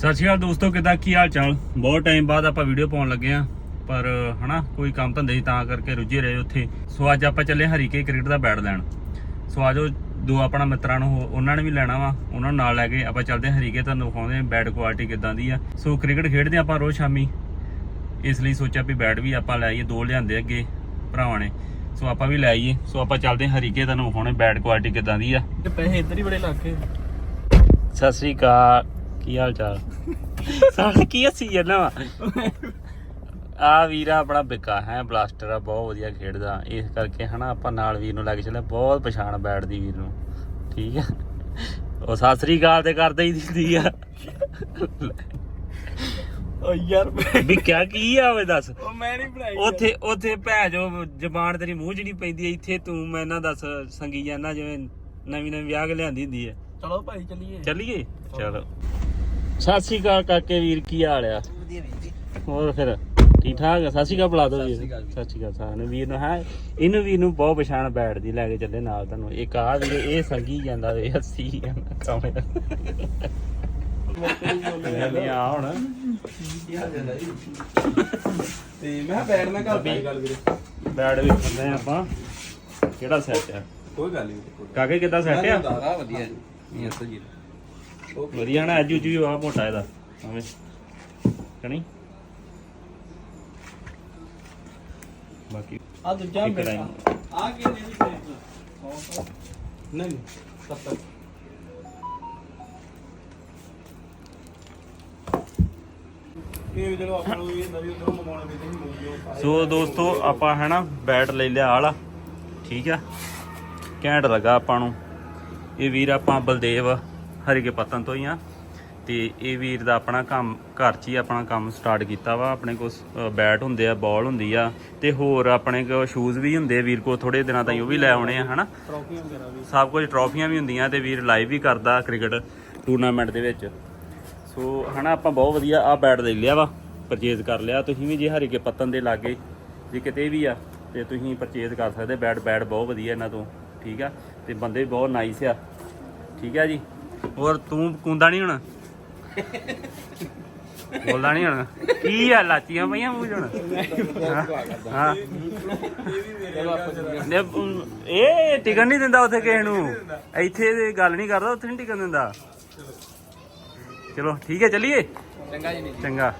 ਸਤਿ ਸ਼੍ਰੀ ਅਕਾਲ ਦੋਸਤੋ ਕਿਦਾਂ ਕੀ ਹਾਲ ਚਾਲ? ਬਹੁਤ ਟਾਈਮ ਬਾਅਦ ਆਪਾਂ ਵੀਡੀਓ ਪਾਉਣ ਲੱਗੇ ਆ ਪਰ ਹਨਾ ਕੋਈ ਕੰਮ ਧੰਦੇ ਸੀ ਤਾਂ ਕਰਕੇ ਰੁੱਝੇ ਰਹੇ ਉੱਥੇ। ਸੋ ਅੱਜ ਆਪਾਂ ਚੱਲੇ ਹਰੀਕੇ ਕ੍ਰਿਕਟ ਦਾ ਬੈਟ ਲੈਣ। ਸੋ ਆਜੋ ਦੋ ਆਪਣਾ ਮਿੱਤਰਾਂ ਨੂੰ ਹੋ- ਉਹਨਾਂ ਨੇ ਵੀ ਲੈਣਾ ਵਾ ਉਹਨਾਂ ਨੂੰ ਨਾਲ ਲੈ ਕੇ ਆਪਾਂ ਚੱਲਦੇ ਹਾਂ ਹਰੀਕੇ ਤੁਹਾਨੂੰ ਦਿਖਾਉਂਦੇ ਹਾਂ ਬੈਟ ਕੁਆਲਿਟੀ ਕਿਦਾਂ ਦੀ ਆ। ਸੋ ਕ੍ਰਿਕਟ ਖੇਡਦੇ ਆਪਾਂ ਰੋਜ਼ ਸ਼ਾਮੀ। ਇਸ ਲਈ ਸੋਚਿਆ ਵੀ ਬੈਟ ਵੀ ਆਪਾਂ ਲੈ ਆਈਏ ਦੋ ਲਿਆਂਦੇ ਅੱਗੇ ਭਰਾਵਾਂ ਨੇ। ਸੋ ਆਪਾਂ ਵੀ ਲੈ ਆਈਏ। ਸੋ ਆਪਾਂ ਚੱਲਦੇ ਹਾਂ ਹਰੀਕੇ ਤੁਹਾਨੂੰ ਵਿਖਾਉਣੇ ਬੈਟ ਕੁਆਲਿਟੀ ਕਿਦਾਂ ਦੀ ਆ। ਪੈਸੇ ਇੱਧਰ ਹੀ ਬੜੇ ਲੱਗੇ ਸਤਿ ਸ੍ਰੀ ਅਕਾਲ। ਕੀ ਹਾਲ ਚਾਲ? ਸਾਲ ਕੀ ਹੱਸੀ ਜਾਂਦਾ ਵਾ? ਆ ਵੀਰਾ ਆਪਣਾ ਬਿੱਕਾ ਹੈ ਬਲਾਸਟਰ ਆ ਬਹੁਤ ਵਧੀਆ ਖੇਡਦਾ। ਇਸ ਕਰਕੇ ਹਨਾ ਆਪਾਂ ਨਾਲ ਵੀਰ ਨੂੰ ਲੈ ਕੇ ਚੱਲੇ ਬਹੁਤ ਪਛਾਣ ਬੈਠਦੀ ਵੀਰ ਨੂੰ। ਠੀਕ ਆ? ਉਹ ਸਤਿ ਸ੍ਰੀ ਅਕਾਲ ਤੇ ਕਰਦਾ ਹੀ ਦਿੰਦੀ ਆ। ਓ ਯਾਰ ਵੀ ਕਿਆ ਕੀ ਆ ਓਏ ਦੱਸ? ਉਹ ਮੈਂ ਨਹੀਂ ਬਣਾਈ ਉੱਥੇ ਉੱਥੇ ਭੈ ਜੋ ਜ਼ਬਾਨ ਤੇਰੀ ਮੂੰਹ ਨਹੀਂ ਪੈਂਦੀ ਇੱਥੇ ਤੂੰ ਮੈਂ ਨਾ ਦੱਸ ਸੰਗੀ ਜਾਂਦਾ ਜਿਵੇਂ ਨਵੀਂ ਨਵੀਂ ਵਿਆਹ ਕੇ ਲਿਆਂਦੀ ਹੁੰਦੀ ਹੈ ਚਲੋ ਭਾਈ ਚੱਲੀਏ। ਚੱਲੀਏ? ਚਲੋ। ਸਤਿ ਸ਼੍ਰੀ ਅਕਾਲ ਕਾਕੇ ਵੀਰ ਕੀ ਹਾਲ ਆ? ਵਧੀਆ ਵੀਰ ਜੀ। ਹੋਰ ਫਿਰ ਠੀਕ ਠਾਕ ਆ? ਸਤਿ ਸ਼੍ਰੀ ਅਕਾਲ ਬੁਲਾ ਦੋ ਵੀਰ ਸਤਿ ਸ਼੍ਰੀ ਅਕਾਲ ਸਾਰਿਆਂ ਨੂੰ। ਵੀਰ ਨੂੰ ਹੈ ਇਹਨੂੰ ਵੀਰ ਨੂੰ ਬਹੁਤ ਪਛਾਣ ਬੈਠਦੀ ਲੈ ਕੇ ਚੱਲੇ ਨਾਲ ਤੁਹਾਨੂੰ। ਇੱਕ ਆ ਵੀਰ ਇਹ ਸੰਗੀ ਜਾਂਦਾ ਵੇ ਹੱਸੀ ਜਾਂਦਾ ਸੌਣੇ ਨਹੀਂ ਆ ਹੁਣ। ਤੇ ਮੈਂ ਬੈਠ ਮੈਂ ਘਰ ਦੀ ਗੱਲ ਵੀਰੇ। ਬੈਡ ਵੀ ਖੰਦੇ ਆਪਾਂ। ਕਿਹੜਾ ਸੈੱਟ ਆ? ਕੋਈ ਗੱਲ ਨਹੀਂ ਕਾਕੇ ਕਿੱਦਾਂ ਸੈੱਟ ਆ? ਵਧੀਆ ਜੀ। ਨਹੀਂ ਅਸਲ ਜੀ। ਵਧੀਆ ਨਾ ਅੱਜ ਉਜੀ ਆ ਮੋਟਾ ਇਹਦਾ ਆਵੇਂ ਕਣੀ ਬਾਕੀ ਆ ਦੂਜਾ। ਆ ਕਿੰਨੇ ਦੀ ਨਹੀਂ 70 ਇਹ ਜਦੋਂ ਆਪਾਂ ਨੂੰ ਇਹ ਨਵੀਂ ਉਧਰੋਂ ਮੰਗਾਉਣਾ ਵੀ ਨਹੀਂ ਮਿਲਦੀ ਸੋ ਦੋਸਤੋ ਆਪਾਂ ਹੈ ਨਾ ਬੈਟ ਲੈ ਲਿਆ ਆਲਾ ਠੀਕ ਆ? ਘੈਂਟ ਲੱਗਾ ਆਪਾਂ ਨੂੰ। ਇਹ ਵੀਰ ਆਪਾਂ ਬਲਦੇਵ। ਹਰੀਕੇ ਪਤਨ ਤੋਂ ਹੀ ਆ। ਤੇ ਇਹ ਵੀਰ ਦਾ ਆਪਣਾ ਕੰਮ ਘਰ 'ਚ ਹੀ ਆਪਣਾ ਕੰਮ ਸਟਾਰਟ ਕੀਤਾ ਵਾ। ਆਪਣੇ ਕੋਲ ਬੈਟ ਹੁੰਦੇ ਆ ਬਾਲ ਹੁੰਦੀ ਆ। ਤੇ ਹੋਰ ਆਪਣੇ ਕੋਲ ਸ਼ੂਜ਼ ਵੀ ਹੁੰਦੇ ਵੀਰ ਕੋਲ ਥੋੜੇ ਦਿਨਾਂ ਤਾਈਂ ਉਹ ਵੀ ਲੈ ਆਉਣੇ ਆ ਹਨਾ? ਟਰੋਫੀਆਂ ਵਗੈਰਾ ਵੀ। ਸਭ ਕੁਝ ਟਰੋਫੀਆਂ ਵੀ ਹੁੰਦੀਆਂ ਤੇ ਵੀਰ ਲਾਈਵ ਵੀ ਕਰਦਾ ਕ੍ਰਿਕਟ ਟੂਰਨਾਮੈਂਟ ਦੇ ਵਿੱਚ। ਸੋ ਹਨਾ ਆਪਾਂ ਬਹੁਤ ਵਧੀਆ ਆ ਬੈਟ ਲੈ ਲਿਆ ਵਾ ਪਰਚੇਜ਼ ਕਰ ਲਿਆ। ਤੁਸੀਂ ਵੀ ਜੇ ਹਰੀਕੇ ਪੱਤਨ ਦੇ ਲਾਗੇ ਜੇ ਕਿਤੇ ਵੀ ਆ ਤੇ ਤੁਸੀਂ ਪਰਚੇਜ਼ ਕਰ ਸਕਦੇ। ਬੈਟ ਬੈਟ ਬਹੁਤ ਵਧੀਆ ਇਹਨਾਂ ਤੋਂ ਠੀਕ ਆ? ਤੇ ਬੰਦੇ ਵੀ ਬਹੁਤ ਨਾਈਸ ਆ। ਠੀਕ ਆ ਜੀ? ਹੋਰ ਤੂੰ ਕੁੰਦਾ ਨਹੀਂ ਹੁਣ? ਬੋਲਦਾ ਨਹੀਂ ਹੁਣ। ਕੀ ਆ ਲਾਚੀਆਂ ਪਈਆਂ ਮੂੰਹ ਹੁਣ ਹਾਂ ਨੇ ਇਹ ਟਿਕਣ ਨਹੀਂ ਦਿੰਦਾ ਉੱਥੇ ਕਿਸੇ ਨੂੰ। ਇੱਥੇ ਤੇ ਗੱਲ ਨਹੀਂ ਕਰਦਾ ਉੱਥੇ ਨਹੀਂ ਟਿਕਣ ਦਿੰਦਾ। ਚਲੋ ਠੀਕ ਹੈ ਚੱਲੀਏ। ਚੰਗਾ ਜੀ ਚੰਗਾ।